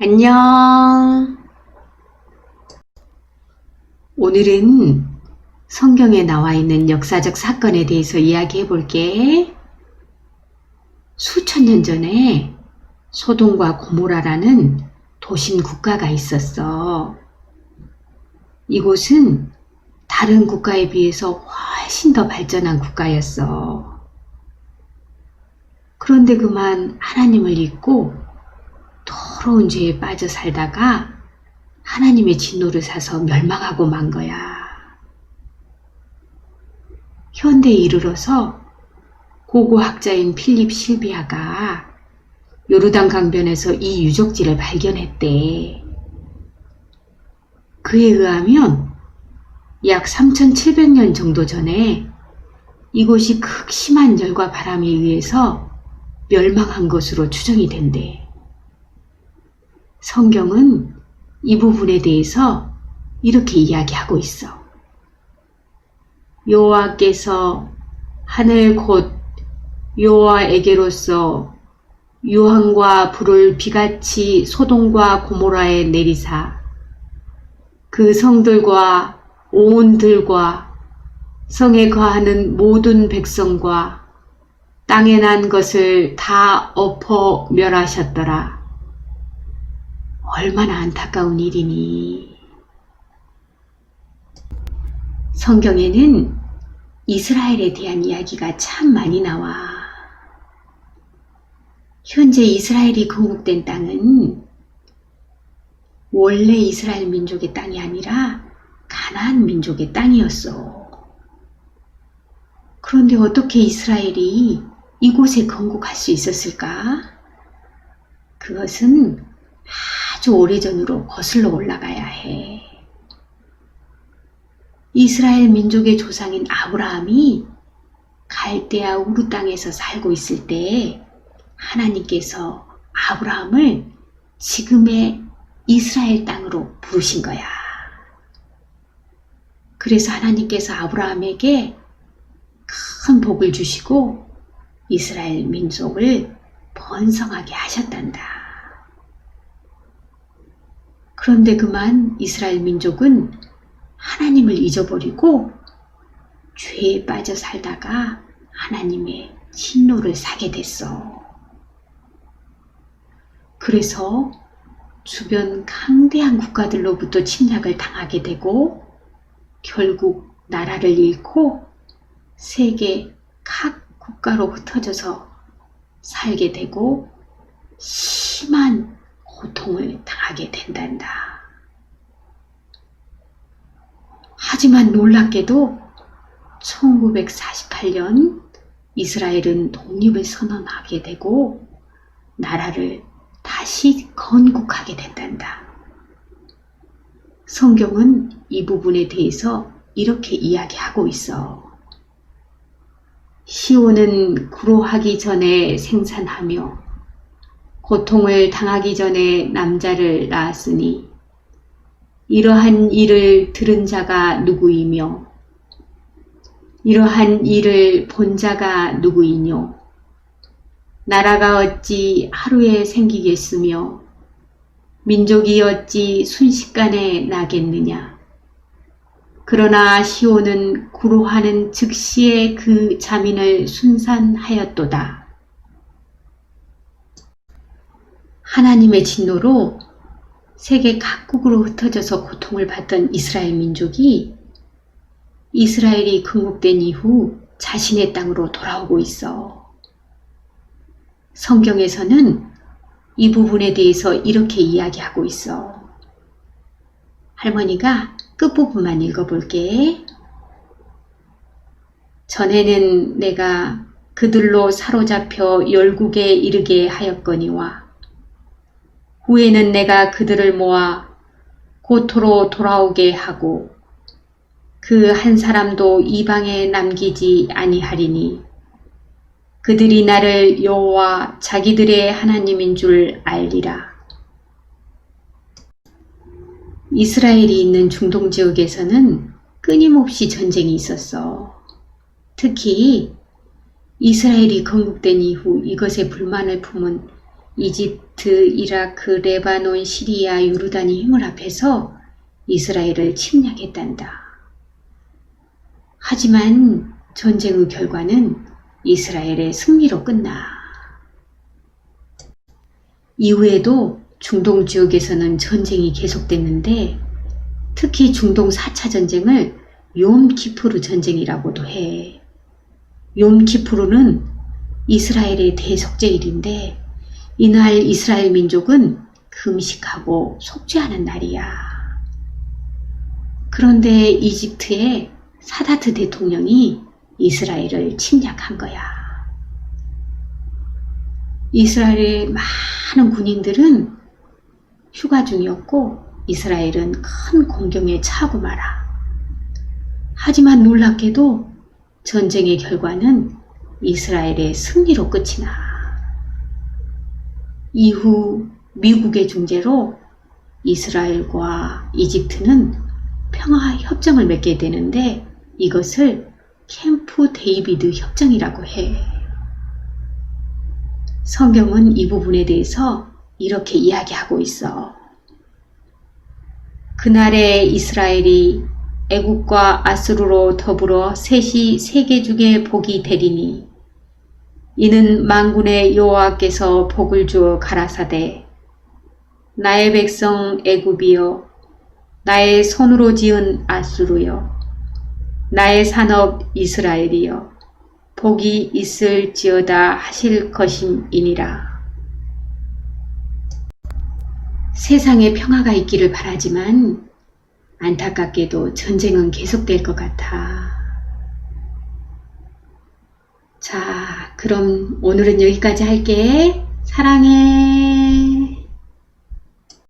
안녕. 오늘은 성경에 나와 있는 역사적 사건에 대해서 이야기해 볼게. 수천 년 전에 소돔과 고모라라는 도심 국가가 있었어. 이곳은 다른 국가에 비해서 훨씬 더 발전한 국가였어. 그런데 그만 하나님을 잊고 더러운 죄에 빠져 살다가 하나님의 진노를 사서 멸망하고 만 거야. 현대에 이르러서 고고학자인 필립 실비아가 요르단 강변에서 이 유적지를 발견했대. 그에 의하면 약 3700년 정도 전에 이곳이 극심한 열과 바람에 의해서 멸망한 것으로 추정이 된대. 성경은 이 부분에 대해서 이렇게 이야기하고 있어. 여호와께서 하늘 곧 여호와에게로서 유황과 불을 비같이 소돔과 고모라에 내리사 그 성들과 오온들과 성에 거하는 모든 백성과 땅에 난 것을 다 엎어 멸하셨더라. 얼마나 안타까운 일이니. 성경에는 이스라엘에 대한 이야기가 참 많이 나와. 현재 이스라엘이 건국된 땅은 원래 이스라엘 민족의 땅이 아니라 가나안 민족의 땅이었어. 그런데 어떻게 이스라엘이 이곳에 건국할 수 있었을까? 그것은 아주 오래전으로 거슬러 올라가야 해. 이스라엘 민족의 조상인 아브라함이 갈대아 우르 땅에서 살고 있을 때 하나님께서 아브라함을 지금의 이스라엘 땅으로 부르신 거야. 그래서 하나님께서 아브라함에게 큰 복을 주시고 이스라엘 민족을 번성하게 하셨단다. 그런데 그만 이스라엘 민족은 하나님을 잊어버리고 죄에 빠져 살다가 하나님의 진노를 사게 됐어. 그래서 주변 강대한 국가들로부터 침략을 당하게 되고 결국 나라를 잃고 세계 각 국가로 흩어져서 살게 되고 심한 고통을 당하게 된단다. 하지만 놀랍게도 1948년 이스라엘은 독립을 선언하게 되고 나라를 다시 건국하게 된단다. 성경은 이 부분에 대해서 이렇게 이야기하고 있어. 시온은 구로하기 전에 생산하며 고통을 당하기 전에 남자를 낳았으니 이러한 일을 들은 자가 누구이며 이러한 일을 본 자가 누구이뇨 나라가 어찌 하루에 생기겠으며 민족이 어찌 순식간에 나겠느냐 그러나 시온은 구로하는 즉시에 그 자민을 순산하였도다. 하나님의 진노로 세계 각국으로 흩어져서 고통을 받던 이스라엘 민족이 이스라엘이 건국된 이후 자신의 땅으로 돌아오고 있어. 성경에서는 이 부분에 대해서 이렇게 이야기하고 있어. 할머니가 끝부분만 읽어볼게. 전에는 내가 그들로 사로잡혀 열국에 이르게 하였거니와 후에는 내가 그들을 모아 고토로 돌아오게 하고 그 한 사람도 이방에 남기지 아니하리니 그들이 나를 여호와 자기들의 하나님인 줄 알리라. 이스라엘이 있는 중동 지역에서는 끊임없이 전쟁이 있었어. 특히 이스라엘이 건국된 이후 이것에 불만을 품은 이집트, 이라크, 레바논, 시리아, 요르단이 힘을 합해서 이스라엘을 침략했단다. 하지만 전쟁의 결과는 이스라엘의 승리로 끝나. 이후에도 중동 지역에서는 전쟁이 계속됐는데 특히 중동 4차 전쟁을 욤키푸르 전쟁이라고도 해. 욤키푸르는 이스라엘의 대속제일인데 이날 이스라엘 민족은 금식하고 속죄하는 날이야. 그런데 이집트의 사다트 대통령이 이스라엘을 침략한 거야. 이스라엘의 많은 군인들은 휴가 중이었고 이스라엘은 큰 공경에 처하고 말아. 하지만 놀랍게도 전쟁의 결과는 이스라엘의 승리로 끝이 나. 이후 미국의 중재로 이스라엘과 이집트는 평화 협정을 맺게 되는데 이것을 캠프 데이비드 협정이라고 해. 성경은 이 부분에 대해서 이렇게 이야기하고 있어. 그날에 이스라엘이 애국과 아수르로 더불어 셋이 세계 중에 복이 되리니 이는 만군의 여호와께서 복을 주어 가라사대 나의 백성 애굽이여 나의 손으로 지은 아수르여 나의 산업 이스라엘이여 복이 있을지어다 하실 것임이니라. 세상에 평화가 있기를 바라지만 안타깝게도 전쟁은 계속될 것 같아. 자, 그럼 오늘은 여기까지 할게. 사랑해.